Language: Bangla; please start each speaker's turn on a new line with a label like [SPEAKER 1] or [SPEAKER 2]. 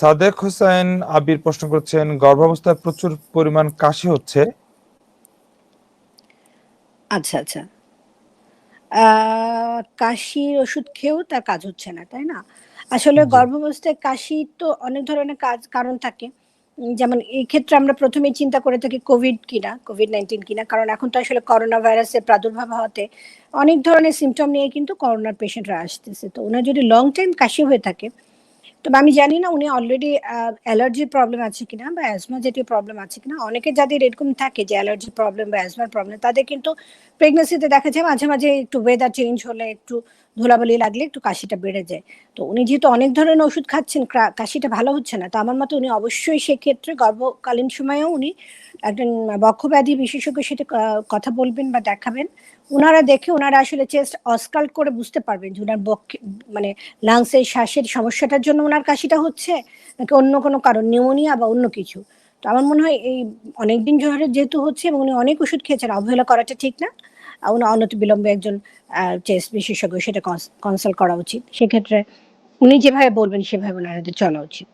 [SPEAKER 1] সাদেক হোসেন আবির প্রশ্ন করছেন গর্ভাবস্থায় প্রচুর পরিমাণ কাশি হচ্ছে।
[SPEAKER 2] আচ্ছা আচ্ছা। কাশির ওষুধ খেয়েও তার কাজ হচ্ছে না তাই না? আসলে গর্ভাবস্থায় কাশি তো অনেক ধরনের কাজ কারণ থাকে। যেমন এই ক্ষেত্রে আমরা প্রথমেই চিন্তা করে থাকি কোভিড কিনা কোভিড নাইন্টিন কিনা কারণ এখন তো আসলে করোনা ভাইরাসের প্রাদুর্ভাব হওয়াতে অনেক ধরনের সিমটম নিয়ে কিন্তু করোনার পেশেন্টরা আসতেছে। তো ওনার যদি লং টাইম কাশি হয়ে থাকে তবে আমি জানি না উনি অলরেডি অ্যালার্জির প্রবলেম আছে কিনা বা অ্যাজমা জাতীয় প্রবলেম আছে কিনা। অনেকে যাদের এরকম থাকে যে অ্যালার্জির প্রবলেম বা অ্যাজমার প্রবলেম তাদের কিন্তু প্রেগনেন্সিতে দেখা যায় মাঝে মাঝে একটু ওয়েদার চেঞ্জ হলে একটু ধুলাবালি লাগলে একটু কাশিটা বেড়ে যায়। তো উনি যেহেতু অনেক ধরনের ওষুধ খাচ্ছেন কাশিটা ভালো হচ্ছে না, তো আমার মতে উনি অবশ্যই সেক্ষেত্রে গর্ভকালীন সময়েও উনি একজন বক্ষব্যাধি বিশেষজ্ঞের সাথে কথা বলবেন বা দেখাবেন। ওনারা দেখে ওনারা আসলে চেস্ট অস্কাল্ট করে বুঝতে পারবেন যে ওনার বক্ষে মানে লাংসের শ্বাসের সমস্যাটার জন্য ওনার কাশিটা হচ্ছে নাকি অন্য কোনো কারণ, নিউমোনিয়া বা অন্য কিছু। তো আমার মনে হয় এই অনেকদিন ধরে যেহেতু হচ্ছে এবং উনি অনেক ওষুধ খেয়েছেন, অবহেলা করাটা ঠিক না। অনতিবিলম্বে একজন চেস্ট বিশেষজ্ঞ সেটা কনসাল্ট করা উচিত। সেক্ষেত্রে উনি যেভাবে বলবেন, সেভাবে ওনাদের চলা উচিত।